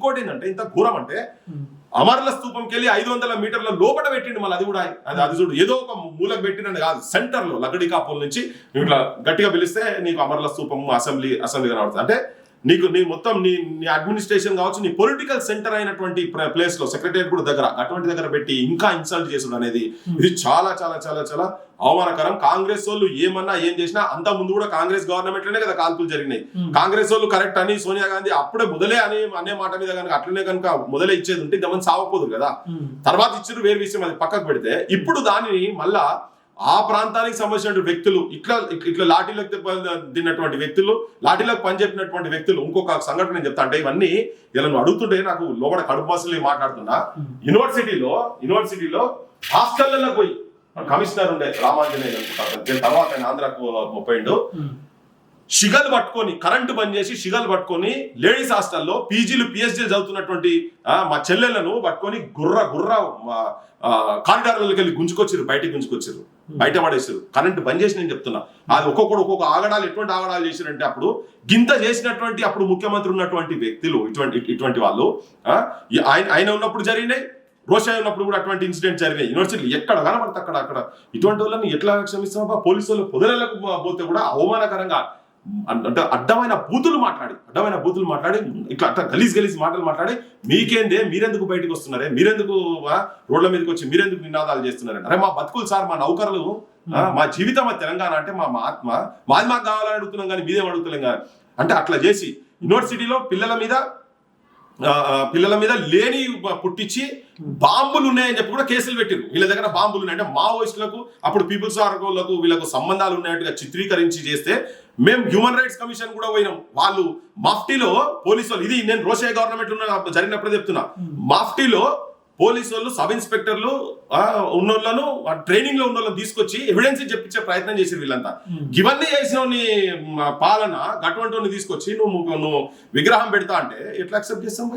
ఇంకోటి ఏంటంటే ఇంత ఘోరం అంటే అమర్ల స్తూపంకి వెళ్ళి ఐదు వందల మీటర్ల లోపల పెట్టిండు మళ్ళీ అది కూడా. అది అది చూడు ఏదో ఒక మూలకు పెట్టినని కాదు సెంటర్లో లగడి కాపుల నుంచి ఇట్లా గట్టిగా పిలిస్తే నీకు అమర్ల స్తూపం అసెంబ్లీ అసెంబ్లీ కనబడుతుంది అంటే నీకు నీ మొత్తం నీ నీ అడ్మినిస్ట్రేషన్ కావచ్చు నీ పొలిటికల్ సెంటర్ అయినటువంటి ప్లేస్లో సెక్రటరియట్ కూడా దగ్గర అటువంటి దగ్గర పెట్టి ఇంకా ఇన్సల్ట్ చేసుడు అనేది. ఇది చాలా చాలా చాలా చాలా అవమానకరం. కాంగ్రెస్ వాళ్ళు ఏమన్నా ఏం చేసినా అంత ముందు కూడా కాంగ్రెస్ గవర్నమెంట్లోనే కదా కాల్పులు జరిగినాయి. కాంగ్రెస్ వాళ్ళు కరెక్ట్ అని సోనియా గాంధీ అప్పుడే మొదలే అని అనే మాట మీద కనుక అట్లనే కనుక మొదలే ఇచ్చేది ఉంటే గమని సావపోదు కదా. తర్వాత ఇచ్చిన వేరు విషయం అది పక్కకు పెడితే ఇప్పుడు దానిని మళ్ళా ఆ ప్రాంతానికి సంబంధించిన వ్యక్తులు ఇట్లా ఇట్లా లాఠీలకు తిన్నటువంటి వ్యక్తులు లాఠీలకు పనిచెప్పినటువంటి వ్యక్తులు ఇంకొక సంఘటన నేను చెప్తా అంటే ఇవన్నీ ఇలా నువ్వు అడుగుతుంటే నాకు లోపల కడుపు బస్సులు మాట్లాడుతున్నా. యూనివర్సిటీలో యూనివర్సిటీలో హాస్టళ్ళలో పోయి కమిషనర్ ఉండే రామాంజనేయులు దీని తర్వాత ఆయన ఆంధ్రాకు పోయిండు. షిగల్ పట్టుకొని కరెంటు బంద్ చేసి షిగల్ పట్టుకొని లేడీస్ హాస్టల్లో పీజీలు పిహెచ్డీలు చదువుతున్నటువంటి ఆ, మా చెల్లెళ్ళను పట్టుకొని గుర్ర గుర్ర కారిడార్లకి వెళ్ళి గుంజుకొచ్చారు బయటికి గుంజుకొచ్చారు బయట పడేసారు కరెంటు బంద్ చేసి నేను చెప్తున్నా. అది ఒక్కొక్కడు ఒక్కొక్క ఆగడాలు ఎటువంటి ఆగడాలు చేశారంటే అప్పుడు గింత చేసినటువంటి అప్పుడు ముఖ్యమంత్రి ఉన్నటువంటి వ్యక్తులు ఇటువంటి ఇటువంటి వాళ్ళు ఆయన ఆయన ఉన్నప్పుడు జరిగినాయి రోషా ఉన్నప్పుడు కూడా అటువంటి ఇన్సిడెంట్ జరిగాయి యూనివర్సిటీ ఎక్కడ కనబడితే అక్కడ అక్కడ. ఇటువంటి వాళ్ళని ఎట్లా క్షమిస్తామా పోలీసు వాళ్ళు పొదలకు పోతే కూడా అవమానకరంగా అంటే అడ్డమైన బూతులు మాట్లాడి అడ్డమైన బూతులు మాట్లాడి ఇట్లా అట్లా గలీజ్ గలీజ్ మాటలు మాట్లాడి మీకేందే మీరెందుకు బయటకు వస్తున్నారే మీరెందుకు రోడ్ల మీదకి వచ్చి మీరెందుకు నినాదాలు చేస్తున్నారంటే అరే మా బతుకులు సార్ మా నౌకర్లు మా జీవితం మా తెలంగాణ అంటే మా మా ఆత్మ మాది మాకు కావాలని అడుగుతున్నాం కానీ మీదేం అడుగుతున్నాం కానీ అంటే అట్లా చేసి యూనివర్సిటీలో పిల్లల మీద పిల్లల మీద లేని పుట్టించి బాంబులు ఉన్నాయని చెప్పి కూడా కేసులు పెట్టారు వీళ్ళ దగ్గర బాంబులు ఉన్నాయి అంటే మావోయిస్టులకు అప్పుడు పీపుల్స్ ఆర్గోలకు వీళ్ళకు సంబంధాలు ఉన్నట్టుగా చిత్రీకరించి చేస్తే మేము హ్యూమన్ రైట్స్ కమిషన్ కూడా పోయినాం. వాళ్ళు మాఫ్టీలో పోలీసు వాళ్ళు ఇది నేను రోషయ్య గవర్నమెంట్ ఉన్న జరిగినప్పుడు చెప్తున్నా. మాఫ్టీలో పోలీసు వాళ్ళు సబ్ ఇన్స్పెక్టర్లు ఉన్నోళ్ళను ట్రైనింగ్లో ఉన్న వాళ్ళని తీసుకొచ్చి ఎవిడెన్స్ చెప్పించే ప్రయత్నం చేసారు వీళ్ళంతా. ఇవన్నీ చేసిన పాలన అటువంటి తీసుకొచ్చి నువ్వు నువ్వు విగ్రహం పెడతా అంటే ఎట్లా అక్సెప్ట్ చేస్తాం